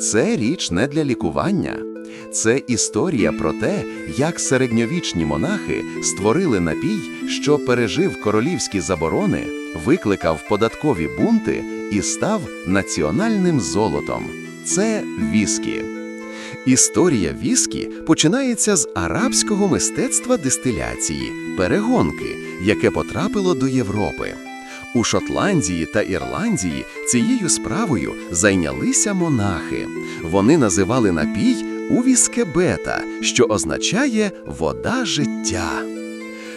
Це річ не для лікування. Це історія про те, як середньовічні монахи створили напій, що пережив королівські заборони, викликав податкові бунти і став національним золотом. Це віскі. Історія віскі починається з арабського мистецтва дистиляції, перегонки, яке потрапило до Європи. У Шотландії та Ірландії цією справою зайнялися монахи. Вони називали напій увіскебета, що означає вода життя.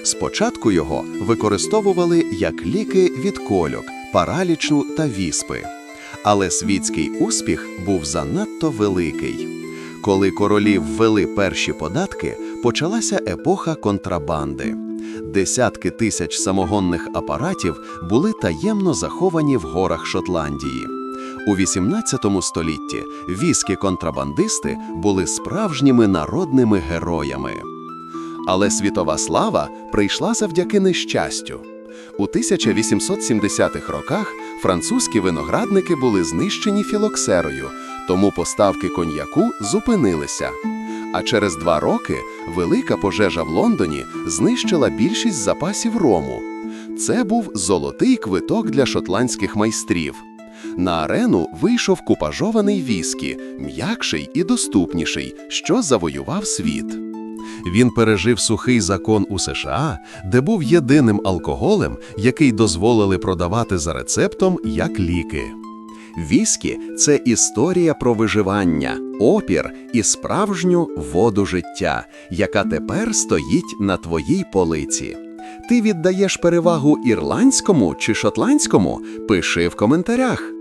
Спочатку його використовували як ліки від кольок, паралічу та віспи. Але світський успіх був занадто великий. Коли королі ввели перші податки, почалася епоха контрабанди. Десятки тисяч самогонних апаратів були таємно заховані в горах Шотландії. У XVIII столітті віскі-контрабандисти були справжніми народними героями. Але світова слава прийшла завдяки нещастю. У 1870-х роках французькі виноградники були знищені філоксерою, тому поставки коньяку зупинилися. А через два роки велика пожежа в Лондоні знищила більшість запасів рому. Це був золотий квиток для шотландських майстрів. На арену вийшов купажований віскі, м'якший і доступніший, що завоював світ. Він пережив сухий закон у США, де був єдиним алкоголем, який дозволили продавати за рецептом як ліки. Віскі це історія про виживання, опір і справжню воду життя, яка тепер стоїть на твоїй полиці. Ти віддаєш перевагу ірландському чи шотландському? Пиши в коментарях.